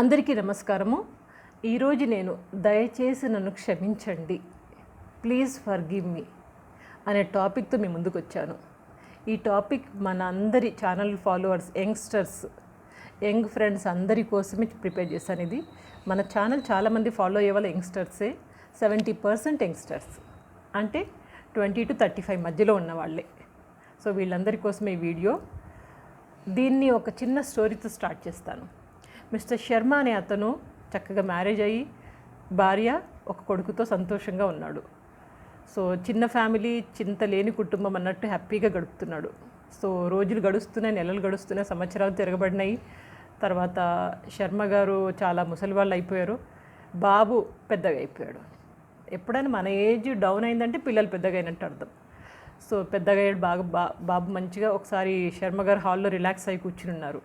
అందరికీ నమస్కారము. ఈరోజు నేను దయచేసి నన్ను క్షమించండి. ప్లీజ్ ఫర్ గివ్ మీ అనే టాపిక్తో మీ ముందుకు వచ్చాను ఈ టాపిక్ మన అందరి channel followers youngsters young friends అందరి కోసమే ప్రిపేర్ చేశాను ఇది. మన ఛానల్ చాలామంది ఫాలో అయ్యే వాళ్ళ యంగ్స్టర్సే. Seventy percent youngsters. అంటే ట్వంటీ టు థర్టీ ఫైవ్ మధ్యలో ఉన్న వాళ్ళే. సో వీళ్ళందరి కోసమే ఈ వీడియో. దీన్ని ఒక చిన్న స్టోరీతో స్టార్ట్ చేస్తాను. మిస్టర్ శర్మ అనే అతను చక్కగా మ్యారేజ్ అయ్యి భార్య ఒక కొడుకుతో సంతోషంగా ఉన్నాడు. సో చిన్న ఫ్యామిలీ చింత లేని కుటుంబం అన్నట్టు హ్యాపీగా గడుపుతున్నాడు. సో రోజులు గడుస్తున్నాయి నెలలు గడుస్తున్నాయి సంవత్సరాలు తిరగబడినాయి. తర్వాత శర్మ గారు చాలా ముసలి వాళ్ళు అయిపోయారు. బాబు పెద్దగా అయిపోయాడు. ఎప్పుడైనా మన ఏజ్ డౌన్ అయిందంటే పిల్లలు పెద్దగా అయినట్టు అర్థం. సో పెద్దగా అయ్యాడు బాగా బా బాబు మంచిగా ఒకసారి శర్మ గారు హాల్లో రిలాక్స్ అయి కూర్చుని ఉన్నారు.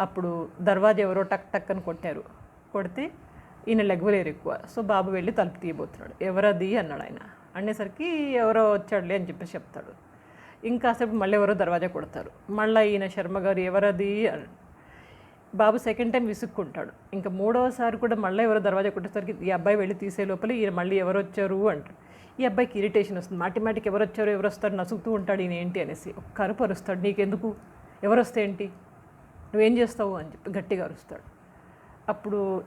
అప్పుడు దర్వాజా ఎవరో టక్ టక్ అని కొట్టారు. కొడితే ఈయన లెగ్వలేరు ఎక్కువ. సో బాబు వెళ్ళి తలుపు తీయబోతున్నాడు. ఎవరది? అన్నాడు ఆయన. అనేసరికి ఎవరో వచ్చాడులే అని చెప్పేసి చెప్తాడు. ఇంకాసేపు మళ్ళీ ఎవరో దర్వాజా కొడతారు. మళ్ళీ ఈయన శర్మ గారు ఎవరది? అని బాబు సెకండ్ టైం విసుక్కుంటాడు. ఇంకా మూడవసారి కూడా మళ్ళీ ఎవరో దర్వాజా కొట్టేసరికి ఈ అబ్బాయి వెళ్ళి తీసే లోపల ఈయన మళ్ళీ ఎవరు వచ్చారు అంటారు. ఈ అబ్బాయికి ఇరిటేషన్ వస్తుంది. మాటి మాటికి ఎవరు వచ్చారు ఎవరు వస్తారు నసుకుతూ ఉంటాడు ఈయన ఏంటి అనేసి. ఒక్క అరుపు అరుస్తాడు నీకెందుకు? ఎవరు వస్తే ఏంటి? నువ్వేం చేస్తావు అని చెప్పి గట్టిగా అరుస్తాడు. అప్పుడు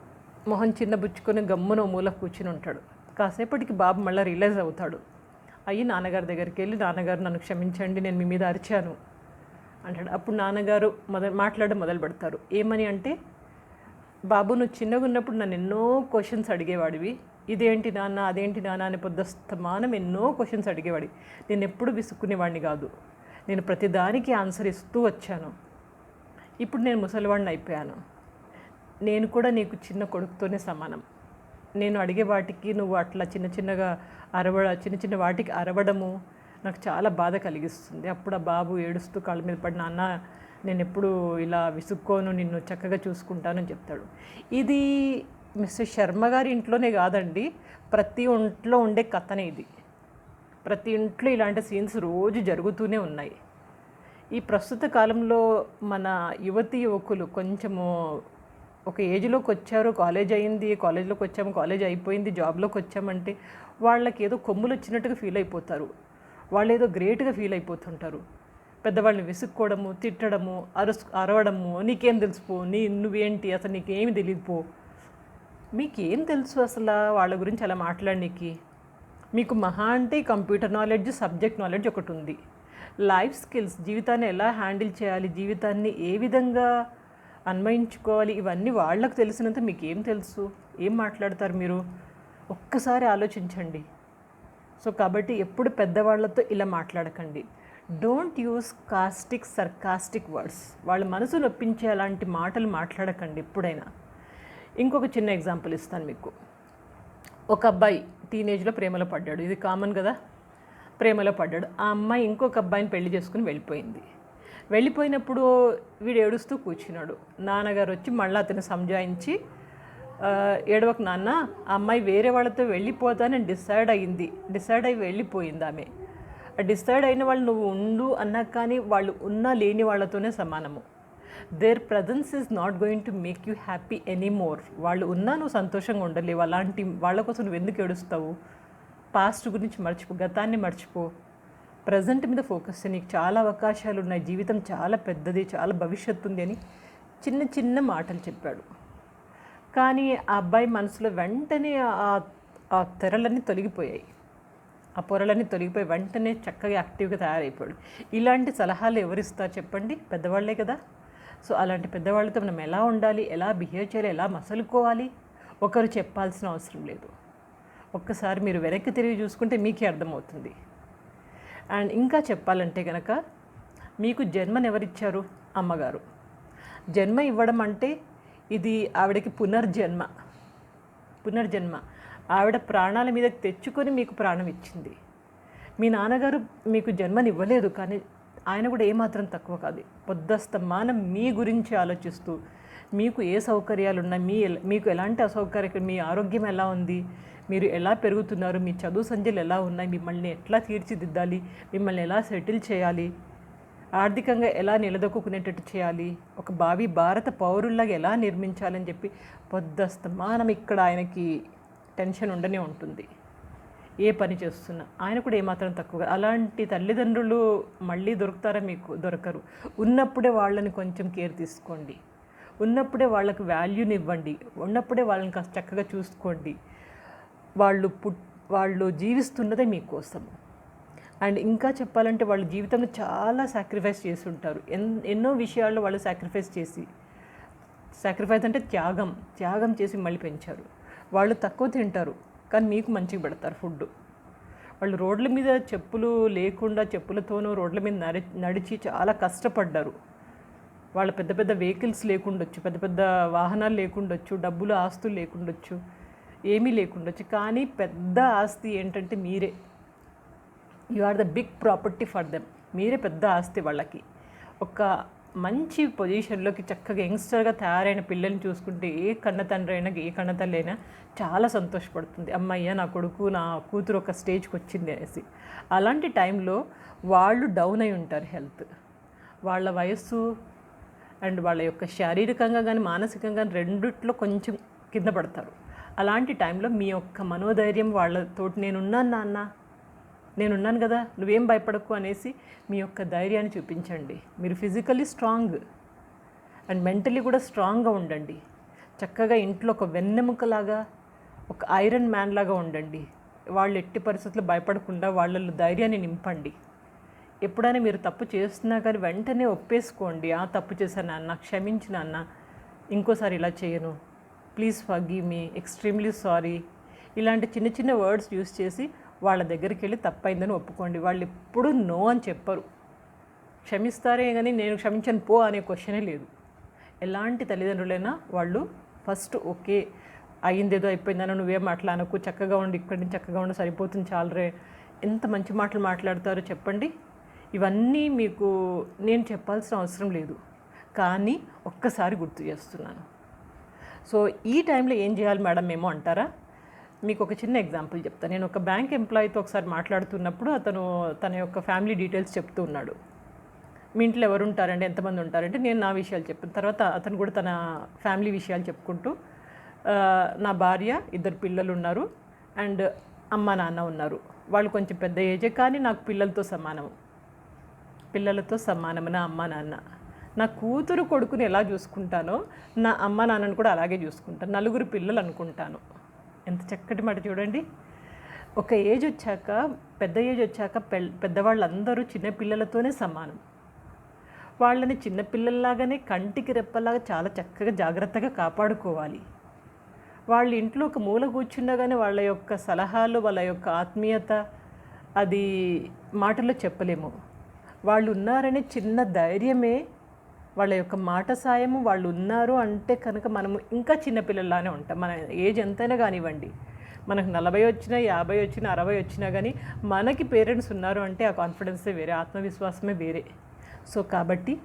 మొహం చిన్న బుచ్చుకొని గమ్మున మూల కూర్చుని ఉంటాడు. కాసేపటికి బాబు మళ్ళీ రిలైజ్ అవుతాడు. అయ్యి నాన్నగారి దగ్గరికి వెళ్ళి నాన్నగారు నన్ను క్షమించండి నేను మీ మీద అరిచాను. అంటాడు. అప్పుడు నాన్నగారు మొదలు మాట్లాడడం మొదలు పెడతారు. ఏమని అంటే బాబు నువ్వు చిన్నగా ఉన్నప్పుడు నన్ను ఎన్నో క్వశ్చన్స్ అడిగేవాడివి. ఇదేంటి నాన్న అదేంటి నాన్న అని పొద్దుస్తమానం ఎన్నో క్వశ్చన్స్ అడిగేవాడి నేను ఎప్పుడు విసుక్కునేవాడిని కాదు. నేను ప్రతిదానికి ఆన్సర్ ఇస్తూ వచ్చాను. ఇప్పుడు నేను ముసలివాడిని అయిపోయాను. నేను కూడా నీకు చిన్న కొడుకుతోనే సమానం. నేను అడిగే వాటికి నువ్వు అట్లా చిన్న చిన్నగా అరవ చిన్న చిన్న వాటికి అరవడము నాకు చాలా బాధ కలిగిస్తుంది. అప్పుడు ఆ బాబు ఏడుస్తూ కాళ్ళ మీద పడిన అన్న నేను ఎప్పుడు ఇలా విసుక్కోను నిన్ను చక్కగా చూసుకుంటానని చెప్తాడు. ఇది మిస్టర్ శర్మ గారి ఇంట్లోనే కాదండి ప్రతి ఇంట్లో ఉండే కథనే ఇది. ప్రతి ఇంట్లో ఇలాంటి సీన్స్ రోజు జరుగుతూనే ఉన్నాయి. ఈ ప్రస్తుత కాలంలో మన యువతి యువకులు కొంచెము ఒక ఏజ్లోకి వచ్చారు కాలేజ్ అయింది కాలేజ్లోకి వచ్చాము కాలేజ్ అయిపోయింది జాబ్లోకి వచ్చామంటే వాళ్ళకి ఏదో కొమ్ములు వచ్చినట్టుగా ఫీల్ అయిపోతారు. వాళ్ళు ఏదో గ్రేట్గా ఫీల్ అయిపోతుంటారు. పెద్దవాళ్ళని విసుక్కోవడము తిట్టడము అరుసు అరవడము నీకేం తెలుసుపో నీ నువ్వేంటి అసలు నీకేమి తెలియదు మీకేం తెలుసు అసలు వాళ్ళ గురించి అలా మాట్లాడనీకి? మీకు మహా అంటే కంప్యూటర్ నాలెడ్జ్ సబ్జెక్ట్ నాలెడ్జ్ ఒకటి ఉంది. లైఫ్ స్కిల్స్ జీవితాన్ని ఎలా హ్యాండిల్ చేయాలి జీవితాన్ని ఏ విధంగా అన్వయించుకోవాలి ఇవన్నీ వాళ్ళకు తెలిసినంత మీకు ఏం తెలుసు? ఏం మాట్లాడతారు మీరు? ఒక్కసారి ఆలోచించండి. సో కాబట్టి ఎప్పుడు పెద్దవాళ్ళతో ఇలా మాట్లాడకండి. Don't use caustic sarcastic words వాళ్ళ మనసు నొప్పించే అలాంటి మాటలు మాట్లాడకండి ఎప్పుడైనా. ఇంకొక చిన్న ఎగ్జాంపుల్ ఇస్తాను మీకు. ఒక అబ్బాయి టీనేజ్లో ప్రేమలో పడ్డాడు. ఇది కామన్ కదా? ప్రేమలో పడ్డాడు. ఆ అమ్మాయి ఇంకొక అబ్బాయిని పెళ్ళి చేసుకుని వెళ్ళిపోయింది. వెళ్ళిపోయినప్పుడు వీడు ఏడుస్తూ కూర్చున్నాడు. నాన్నగారు వచ్చి మళ్ళీ అతను సంజాయించి ఏడవక నాన్న ఆ అమ్మాయి వేరే వాళ్ళతో వెళ్ళిపోతానని డిసైడ్ అయింది. డిసైడ్ అయ్యి వెళ్ళిపోయింది ఆమె. డిసైడ్ అయిన వాళ్ళు నువ్వు ఉండు అన్నా కానీ వాళ్ళు ఉన్నా లేని వాళ్ళతోనే సమానము. Their presence is not going to make you happy anymore వాళ్ళు ఉన్నా నువ్వు సంతోషంగా ఉండలేవు. అలాంటి వాళ్ళ కోసం నువ్వు ఎందుకు ఏడుస్తావు? పాస్ట్ గురించి మర్చిపో గతాన్ని మర్చిపో. ప్రజెంట్ మీద ఫోకస్ నీకు చాలా అవకాశాలు ఉన్నాయి. జీవితం చాలా పెద్దది చాలా భవిష్యత్తు ఉంది అని చిన్న చిన్న మాటలు చెప్పాడు. కానీ ఆ అబ్బాయి మనసులో వెంటనే ఆ- ఆ తెరలన్నీ తొలగిపోయాయి. ఆ పొరలన్నీ తొలగిపోయి వెంటనే చక్కగా యాక్టివ్గా తయారైపోయాడు. ఇలాంటి సలహాలు ఎవరిస్తారు చెప్పండి? పెద్దవాళ్ళే కదా. సో అలాంటి పెద్దవాళ్ళతో మనం ఎలా ఉండాలి? ఎలా బిహేవ్ చేయాలి? ఎలా మసలుకోవాలి? ఒకరు చెప్పాల్సిన అవసరం లేదు. ఒక్కసారి మీరు వెనక్కి తిరిగి చూసుకుంటే మీకే అర్థమవుతుంది. అండ్ ఇంకా చెప్పాలంటే కనుక మీకు జన్మనెవరిచ్చారు అమ్మగారు. జన్మ ఇవ్వడం అంటే ఇది ఆవిడకి పునర్జన్మ. పునర్జన్మ. ఆవిడ ప్రాణాల మీద తెచ్చుకొని మీకు ప్రాణం ఇచ్చింది. మీ నాన్నగారు మీకు జన్మనివ్వలేదు కానీ ఆయన కూడా ఏమాత్రం తక్కువ కాదు. పొద్దస్తమానం మీ గురించి ఆలోచిస్తూ మీకు ఏ సౌకర్యాలు ఉన్నాయి మీ మీకు ఎలాంటి అసౌకర్యం మీ ఆరోగ్యం ఎలా ఉంది మీరు ఎలా పెరుగుతున్నారు మీ చదువు సంధ్యలు ఎలా ఉన్నాయి మిమ్మల్ని ఎట్లా తీర్చిదిద్దాలి మిమ్మల్ని ఎలా సెటిల్ చేయాలి ఆర్థికంగా ఎలా నిలదొక్కునేటట్టు చేయాలి ఒక భావి భారత పౌరుల్లాగా ఎలా నిర్మించాలని చెప్పి పొద్దస్తమానం ఇక్కడ ఆయనకి టెన్షన్ ఉండనే ఉంటుంది. ఏ పని చేస్తున్నా ఆయన కూడా ఏమాత్రం తక్కువ అలాంటి తల్లిదండ్రులు మళ్ళీ దొరుకుతారా మీకు దొరకరు. ఉన్నప్పుడే వాళ్ళని కొంచెం కేర్ తీసుకోండి. ఉన్నప్పుడే వాళ్ళకి వాల్యూని ఇవ్వండి ఉన్నప్పుడే వాళ్ళని కాస్త చక్కగా చూసుకోండి. వాళ్ళు పుట్ వాళ్ళు జీవిస్తున్నదే మీకోసం. అండ్ ఇంకా చెప్పాలంటే వాళ్ళ జీవితంలో చాలా సాక్రిఫైస్ చేసి ఉంటారు ఎన్ ఎన్నో విషయాల్లో వాళ్ళు సాక్రిఫైస్ చేసి సాక్రిఫైస్ అంటే త్యాగం త్యాగం చేసి మళ్ళీ పెంచారు. వాళ్ళు తక్కువ తింటారు కానీ మీకు మంచిగా పెడతారు ఫుడ్ వాళ్ళు రోడ్ల మీద చెప్పులు లేకుండా చెప్పులతోనూ రోడ్ల మీద నడి నడిచి చాలా కష్టపడ్డారు. వాళ్ళ పెద్ద పెద్ద వెహికల్స్ లేకుండొచ్చు పెద్ద పెద్ద వాహనాలు లేకుండొచ్చు డబ్బులు ఆస్తులు లేకుండొచ్చు ఏమీ లేకుండొచ్చు. కానీ పెద్ద ఆస్తి ఏంటంటే మీరే. You are the big property for them. మీరే పెద్ద ఆస్తి వాళ్ళకి. ఒక మంచి పొజిషన్లోకి చక్కగా యంగ్స్టర్గా తయారైన పిల్లల్ని చూసుకుంటే ఏ కన్న తండ్రి అయినా ఏ కన్న తల్లి అయినా చాలా సంతోషపడుతుంది. అమ్మయ్య నా కొడుకు నా కూతురు ఒక స్టేజ్కి వచ్చింది అనేసి. అలాంటి టైంలో వాళ్ళు డౌన్ అయి ఉంటారు హెల్త్. వాళ్ళ వయస్సు అండ్ వాళ్ళ యొక్క శారీరకంగా కానీ మానసికంగా కానీ రెండిట్లో కొంచెం కింద పడతారు. అలాంటి టైంలో మీ యొక్క మనోధైర్యం వాళ్ళతో నేనున్నాను నాన్న నేనున్నాను కదా నువ్వేం భయపడకు అనేసి మీ యొక్క ధైర్యాన్ని చూపించండి. మీరు ఫిజికల్లీ స్ట్రాంగ్ అండ్ మెంటలీ కూడా స్ట్రాంగ్గా ఉండండి. చక్కగా ఇంట్లో ఒక వెన్నెముకలాగా ఒక ఐరన్ మ్యాన్ లాగా ఉండండి. వాళ్ళు ఎట్టి పరిస్థితుల్లో భయపడకుండా వాళ్ళలో ధైర్యాన్ని నింపండి. ఎప్పుడైనా మీరు తప్పు చేస్తున్నా కానీ వెంటనే ఒప్పేసుకోండి. ఆ తప్పు చేశాను అన్న క్షమించిన అన్న ఇంకోసారి ఇలా చేయను. Please forgive me extremely sorry ఇలాంటి చిన్న చిన్న వర్డ్స్ యూస్ చేసి వాళ్ళ దగ్గరికి వెళ్ళి తప్పైందని ఒప్పుకోండి. వాళ్ళు ఎప్పుడూ నో అని చెప్పరు. క్షమిస్తారే కానీ నేను క్షమించను పో అనే క్వశ్చనే లేదు. ఎలాంటి తల్లిదండ్రులైనా వాళ్ళు ఫస్ట్ ఓకే అయ్యిందేదో అయిపోయిందనో నువ్వేం మాట్లాడకు. చక్కగా ఉండి ఇక్కడి నుంచి చక్కగా ఉండి సరిపోతుంది చాలరే. ఎంత మంచి మాటలు మాట్లాడతారో చెప్పండి. ఇవన్నీ మీకు నేను చెప్పాల్సిన అవసరం లేదు. కానీ ఒక్కసారి గుర్తు చేస్తున్నాను. సో ఈ టైంలో ఏం చేయాలి మేడం మేము అంటారా? మీకు ఒక చిన్న ఎగ్జాంపుల్ చెప్తాను నేను ఒక బ్యాంక్ ఎంప్లాయీతో ఒకసారి మాట్లాడుతున్నప్పుడు అతను తన యొక్క ఫ్యామిలీ డీటెయిల్స్ చెప్తూ ఉన్నాడు. మీ ఇంట్లో ఎవరు ఉంటారండి? ఎంతమంది ఉంటారంటే నేను నా విషయాలు చెప్పిన తర్వాత అతను కూడా తన ఫ్యామిలీ విషయాలు చెప్పుకుంటూ నా భార్య ఇద్దరు పిల్లలు ఉన్నారు అండ్ అమ్మ నాన్న ఉన్నారు. వాళ్ళు కొంచెం పెద్ద ఏజే కానీ నాకు పిల్లలతో సమానం. పిల్లలతో సమానమైన నా అమ్మ నాన్న. నా కూతురు కొడుకుని ఎలా చూసుకుంటానో నా అమ్మ నాన్నను కూడా అలాగే చూసుకుంటాను నలుగురు పిల్లలు అనుకుంటాను. ఎంత చక్కటి మాట చూడండి. ఒక ఏజ్ వచ్చాక పెద్ద ఏజ్ వచ్చాక పె పెద్దవాళ్ళందరూ చిన్న పిల్లలతోనే సమానం. వాళ్ళని చిన్నపిల్లల్లాగానే కంటికి రెప్పలాగా చాలా చక్కగా జాగ్రత్తగా కాపాడుకోవాలి. వాళ్ళ ఇంట్లో ఒక మూల కూర్చున్నా కానీ వాళ్ళ యొక్క సలహాలు వాళ్ళ యొక్క ఆత్మీయత అది మాటల్లో చెప్పలేము. వాళ్ళు ఉన్నారనే చిన్న ధైర్యమే వాళ్ళ యొక్క మాట సాయము. వాళ్ళు ఉన్నారు అంటే కనుక మనము ఇంకా చిన్నపిల్లల్లానే ఉంటాం. మన ఏజ్ ఎంతైనా కానివ్వండి. మనకు నలభై వచ్చినా యాభై వచ్చినా అరవై వచ్చినా కానీ మనకి పేరెంట్స్ ఉన్నారు అంటే ఆ కాన్ఫిడెన్సే వేరే ఆత్మవిశ్వాసమే వేరే. సో కాబట్టి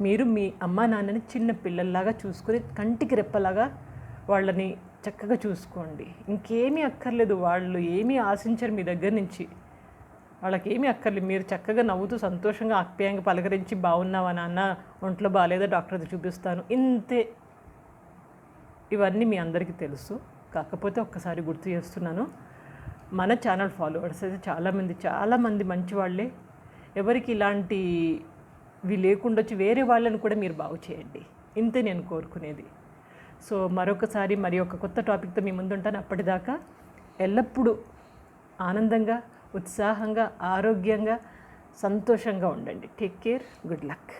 మీరు మీ అమ్మా నాన్నని చిన్న పిల్లల్లాగా చూసుకొని కంటికి రెప్పలాగా వాళ్ళని చక్కగా చూసుకోండి. ఇంకేమీ అక్కర్లేదు. వాళ్ళు ఏమీ ఆశించరు మీ దగ్గర నుంచి. వాళ్ళకి ఏమీ అక్కర్లేదు. మీరు చక్కగా నవ్వుతూ సంతోషంగా ఆప్యాయంగా పలకరించి బాగున్నావా నాన్న? ఒంట్లో బాగాలేదా డాక్టర్ చూపిస్తాను. ఇంతే. ఇవన్నీ మీ అందరికీ తెలుసు. కాకపోతే ఒక్కసారి గుర్తు చేస్తున్నాను. మన ఛానల్ ఫాలోవర్స్ అయితే చాలామంది చాలామంది మంచి వాళ్ళే ఎవరికి ఇలాంటివి లేకుండొచ్చి వేరే వాళ్ళని కూడా మీరు బాగు చేయండి. ఇంతే నేను కోరుకునేది. సో మరొకసారి మరి ఒక కొత్త టాపిక్తో మీ ముందుంటాను. అప్పటిదాకా ఎల్లప్పుడూ ఆనందంగా ఉత్సాహంగా ఆరోగ్యంగా సంతోషంగా ఉండండి. Take care good luck